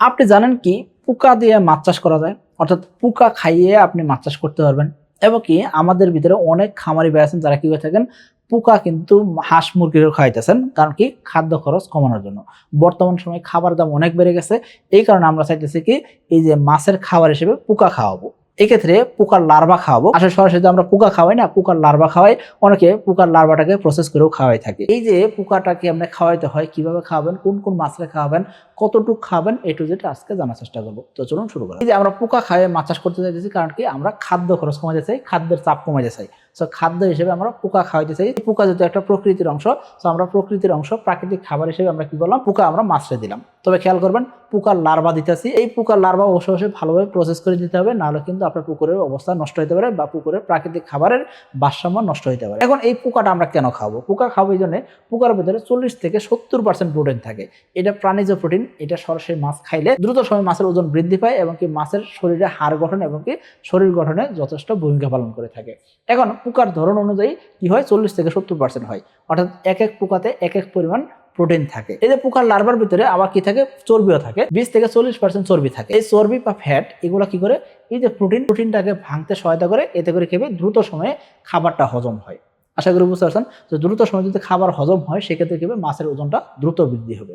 আপনি জানেন কি? পোকা দিয়ে মাছ চাষ করা যায়। অর্থাৎ পোকা খাইয়ে আপনি মাছ চাষ করতে পারবেন। এবং কি আমাদের ভিতরে অনেক খামারি ভাই আছেন যারা কি করে থাকেন, পোকা কিন্তু হাঁস মুরগিরও খাইতেছেন। কারণ কি খাদ্য খরচ কমানোর জন্য। বর্তমান সময়ে খাবার দাম অনেক বেড়ে গেছে। এই কারণে আমরা চাইতেছি কি, এই যে মাছের খাবার হিসেবে পোকা খাওয়াবো। এক্ষেত্রে পোকার লার্ভা খাওয়াবো। আসলে সরাসরি আমরা পোকা খাওয়াই না, পোকার লার্ভা খাওয়াই। অনেকে পোকার লার্ভাটাকে প্রসেস করেও খাওয়াই থাকে। এই যে পোকাটাকে আপনি খাওয়াইতে হয়, কীভাবে খাওয়াবেন, কোন কোন মাছরে খাওয়াবেন, কতটুকু খাবেন, এ টু জেড আজকে জানার চেষ্টা করব। তো চলুন শুরু করি এই যে আমরা পোকা খাওয়াই, মাছ চাষ করতে চাইতেছি কারণ কি আমরা খাদ্য খরচ কমাতে চাই, খাদ্যের চাপ কমাতে চাই। সো খাদ্য হিসেবে আমরা পোকা খাওয়াইতে চাই। পোকা যেহেতু একটা প্রকৃতির অংশ তো আমরা প্রকৃতির অংশ, প্রাকৃতিক খাবার হিসেবে আমরা কি করলাম, পোকা আমরা মাছরে দিলাম। তবে খেয়াল করবেন, পোকার লার্ভা দিতেছি। এই পোকার লার্ভা অবশ্যই অবশ্যই ভালোভাবে প্রসেস করে দিতে হবে, নাহলে কিন্তু আপনার পুকুরের অবস্থা নষ্ট হতে পারে বা পুকুরের প্রাকৃতিক খাবারের ভারসাম্য নষ্ট হতে পারে। এখন এই পোকাটা আমরা কেন খাব? পোকা খাব এই জন্য পোকার ভিতরে চল্লিশ থেকে সত্তর পার্সেন্ট প্রোটিন থাকে। এটা প্রাণীজ প্রোটিন এটা সরাসরি মাছ খাইলে দ্রুত সময় মাছের ওজন বৃদ্ধি পায় এবং কি মাছের শরীরে হাড় গঠন এবং কি শরীর গঠনে যথেষ্ট ভূমিকা পালন করে থাকে। এখন পোকার ধরন অনুযায়ী কি হয়? চল্লিশ থেকে সত্তর পার্সেন্ট হয়। অর্থাৎ এক এক পোকাতে এক এক পরিমাণ প্রোটিন থাকে। এই যে পোকার লার্ভার ভিতরে আবার কি থাকে? চর্বিও থাকে। বিশ থেকে চল্লিশ পার্সেন্ট চর্বি থাকে। এই চর্বি বা ফ্যাট এগুলো কি করে? এই যে প্রোটিন প্রোটিনটাকে ভাঙতে সহায়তা করে। এতে করে খেবে দ্রুত সময়ে খাবারটা হজম হয়। আশা করি বুঝতে পারছেন? যে দ্রুত সময়ে যদি খাবার হজম হয়, সেক্ষেত্রে কি মাছের ওজনটা দ্রুত বৃদ্ধি হবে।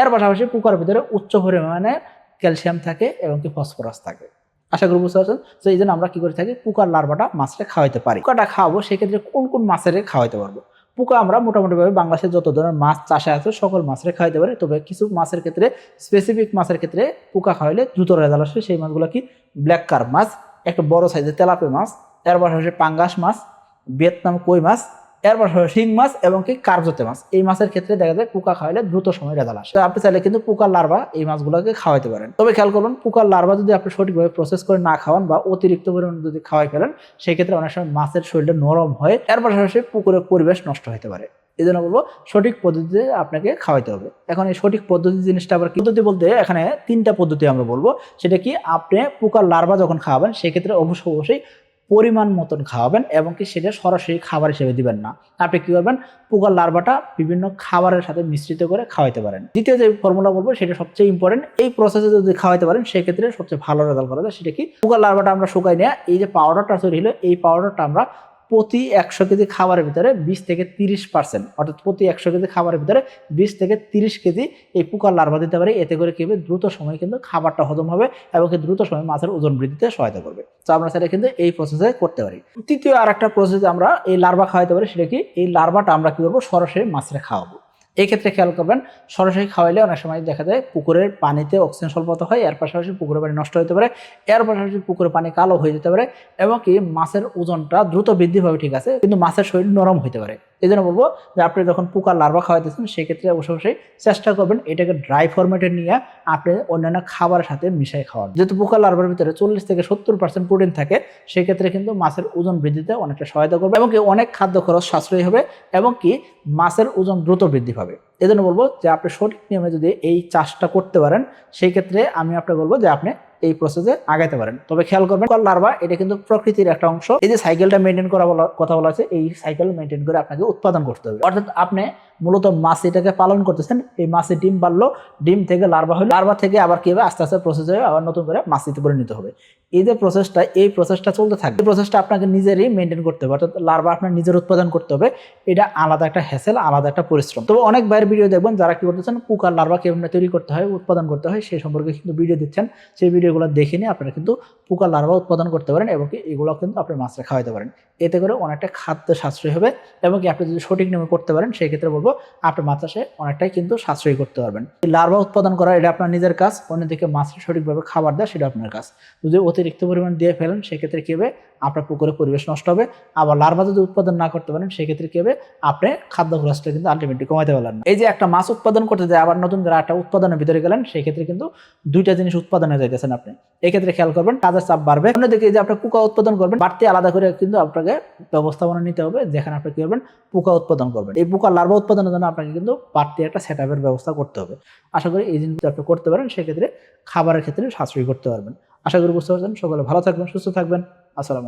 এর পাশাপাশি পোকার ভিতরে উচ্চ পরিমাণে ক্যালসিয়াম থাকে এবং কি ফসফরাস থাকে। আশা করি বুঝতে পারছেন? তো এই জন্য আমরা কি করে থাকি? পোকার লার্ভাটা মাছটা খাওয়াইতে পারি। পোকাটা খাওয়াবো, সেক্ষেত্রে কোন কোন মাছের খাওয়াইতে পারব? পোকা আমরা মোটামুটিভাবে বাংলাদেশে যত ধরনের মাছ চাষে আছে, সকল মাছের খাওয়াইতে পারে। তবে কিছু মাছের ক্ষেত্রে স্পেসিফিক মাছের ক্ষেত্রে পোকা খাওয়াইলে দ্রুত রেজাল্ট আসে। সেই মাছগুলো কি? ব্ল্যাক কার্প মাছ, একটা বড় সাইজের তেলাপে মাছ, এর হচ্ছে পাঙ্গাস মাছ, ভিয়েতনাম কই মাছ এর পাশাপাশি শিং মাছ এবং কি কার্জতে মাছ। এই মাছের ক্ষেত্রে দেখা যায় পোকা খাওয়াইলে দ্রুত সময় রেজাল্ট আসে। আপনি চাইলে কিন্তু পোকার লার্ভা এই মাছগুলোকে খাওয়াইতে পারেন। তবে খেয়াল করুন, পোকার লার্ভা যদি আপনি সঠিকভাবে প্রসেস করে না খাওয়ান বা অতিরিক্ত পরিমাণে যদি খাওয়াই ফেলেন সেই ক্ষেত্রে অনেক সময় মাছের শরীরটা নরম হয় এর পাশাপাশি পুকুরের পরিবেশ নষ্ট হতে পারে। এই জন্য বলব, সঠিক পদ্ধতিতে আপনাকে খাওয়াইতে হবে। এখন এই সঠিক পদ্ধতি জিনিসটা আবার পদ্ধতি বলতে এখানে তিনটা পদ্ধতি আমরা বলব। সেটা কি? আপনি পোকার লার্ভা যখন খাওয়াবেন, সেক্ষেত্রে অবশ্যই অবশ্যই পরিমাণ মতন খাওয়াবেন এবং কি সেটা সরাসরি খাবার হিসেবে দিবেন না। আপনি কি করবেন? পোকার লার্ভাটা বিভিন্ন খাবারের সাথে মিশ্রিত করে খাওয়াইতে পারেন। দ্বিতীয় যে ফর্মুলা বলব, সেটা সবচেয়ে ইম্পর্টেন্ট এই প্রসেসে যদি খাওয়াইতে পারেন, সেক্ষেত্রে সবচেয়ে ভালো রেজাল্ট করা যায় সেটা কি? পোকার লার্ভাটা আমরা শুকাই নেওয়া এই যে পাউডারটা তৈরি হলো, এই পাউডারটা আমরা প্রতি একশো কেজি খাবারের ভিতরে বিশ থেকে তিরিশ পার্সেন্ট অর্থাৎ প্রতি একশো কেজি খাবারের ভিতরে বিশ থেকে তিরিশ কেজি এই পোকার লার্ভা দিতে পারে। এতে করে কি হবে? দ্রুত সময় কিন্তু খাবারটা হজম হবে এবং দ্রুত সময় মাছের ওজন বৃদ্ধিতে সহায়তা করবে। তো আমরা সেটা কিন্তু এই প্রসেসে করতে পারি। তৃতীয় আর একটা প্রসেস আমরা এই লার্ভা খাওয়াইতে পারি, সেটা কি? এই লার্ভাটা আমরা কী করব? সরাসরি মাছের খাওয়াবো। এই ক্ষেত্রে খেয়াল করবেন, সরাসরি খাওয়াইলে অনেক সময় দেখা যায় পুকুরের পানিতে অক্সিজেন স্বল্পতা হয়, এর পাশাপাশি পুকুরের পানি নষ্ট হতে পারে, এর পাশাপাশি পুকুরের পানি কালো হয়ে যেতে পারে এবং কি মাছের ওজনটা দ্রুত বৃদ্ধি পাবে, ঠিক আছে? কিন্তু মাছের শরীর নরম হতে পারে। এই জন্য বলব যে আপনি যখন পোকার লার্ভা খাওয়াইতেছেন, সেক্ষেত্রে অবশ্যই চেষ্টা করবেন এটাকে ড্রাই ফরম্যাটে নিয়ে আপনি অন্যান্য খাবারের সাথে মিশাই খাওয়ান। যেহেতু পোকার লার্ভার ভিতরে চল্লিশ থেকে সত্তর পার্সেন্ট প্রোটিন থাকে, সেক্ষেত্রে কিন্তু মাছের ওজন বৃদ্ধিতে অনেকটা সহায়তা করবে এবং কি অনেক খাদ্য খরচ সাশ্রয়ী হবে এবং কি মাছের ওজন দ্রুত বৃদ্ধি পাবে। এই জন্য বলব যে আপনি সঠিক নিয়মে যদি এই চাষটা করতে পারেন সেই ক্ষেত্রে আমি আপনাকে বলব যে আপনি এই প্রসেসে আগাইতে পারেন। তবে খেয়াল করবেন, কল লার্ভা এটা কিন্তু প্রকৃতির একটা অংশ। এই যে সাইকেলটা মেনটেন করা কথা বলা আছে, এই সাইকেল মেনটেন করে আপনাকে উৎপাদন করতে হবে। অর্থাৎ আপনি মূলত মাছ এটাকে পালন করতেছেন, এই মাছে ডিম পারল ডিম থেকে লার্ভা হলো লার্ভা থেকে আবার কি হবে? আস্তে আস্তে প্রসেস হয়ে আবার নতুন করে মাছিতে পরিণত হবে। এই যে প্রসেসটা এই প্রসেসটা চলতে থাকবে, এই প্রসেসটা আপনাকে নিজেরই মেনটেন করতে হবে। অর্থাৎ লার্ভা আপনার নিজের উৎপাদন করতে হবে। এটা আলাদা একটা হ্যাসেল আলাদা একটা পরিশ্রম। তবে অনেক বাইরের ভিডিও দেখবেন, যারা কি করতেছেন, পুকার লার্ভা কেমন তৈরি করতে হয়, উৎপাদন করতে হয় সেই সম্পর্কে কিন্তু ভিডিও দিচ্ছেন। সেই ভিডিওগুলো দেখে নিয়ে আপনারা কিন্তু পোকা লার্ভা উৎপাদন করতে পারেন এবং এগুলো কিন্তু আপনি মাছটা খাওয়াতে পারেন। এতে করে অনেকটা খাদ্য সাশ্রয় হবে এবং কি আপনি যদি সঠিক নিয়মে করতে পারেন, সেই ক্ষেত্রে বলব আপনার মাছ চাষে অনেকটাই কিন্তু সাশ্রয় করতে পারবেন। লার্ভা উৎপাদন করা, এটা আপনার নিজের কাজ, অন্যদিকে মাছরা সঠিকভাবে খাবার দেওয়া, সেটা আপনার কাজ। যদি অতিরিক্ত পরিমাণ দিয়ে ফেলেন, সেক্ষেত্রে কী হবে? আপনার পুকুরে পরিবেশ নষ্ট হবে, আবার লার্ভা যদি উৎপাদন না করতে পারেন, সেক্ষেত্রে কী হবে? আপনি খাদ্য খরচটা কিন্তু আলটিমেটলি কমাতে পারলেন না। এই যে একটা মাছ উৎপাদন করতে যায়, আবার নতুন করে একটা উৎপাদনের ভিতরে গেলেন, সেক্ষেত্রে কিন্তু দুইটা জিনিস উৎপাদনে যাইতেছেন আপনি। এক্ষেত্রে খেয়াল করবেন, কাজের চাপ বাড়বে। অন্যদিকে যে আপনি পোকা উৎপাদন করবেন, বাড়তি আলাদা করে কিন্তু আপনাকে ব্যবস্থাপনা নিতে হবে, যেখানে আপনি কি করবেন? পোকা উৎপাদন করবেন। এই পোকা লার্ভা উৎপাদনের জন্য আপনাকে কিন্তু বাড়তি একটা সেট ব্যবস্থা করতে হবে। আশা করি এই জিনিসটা আপনি করতে পারেন, সেক্ষেত্রে খাবারের ক্ষেত্রে সাশ্রয়ী করতে পারবেন। আশা করি বুঝতে পারছেন। সকলে ভালো থাকবেন, সুস্থ থাকবেন। আসসালামু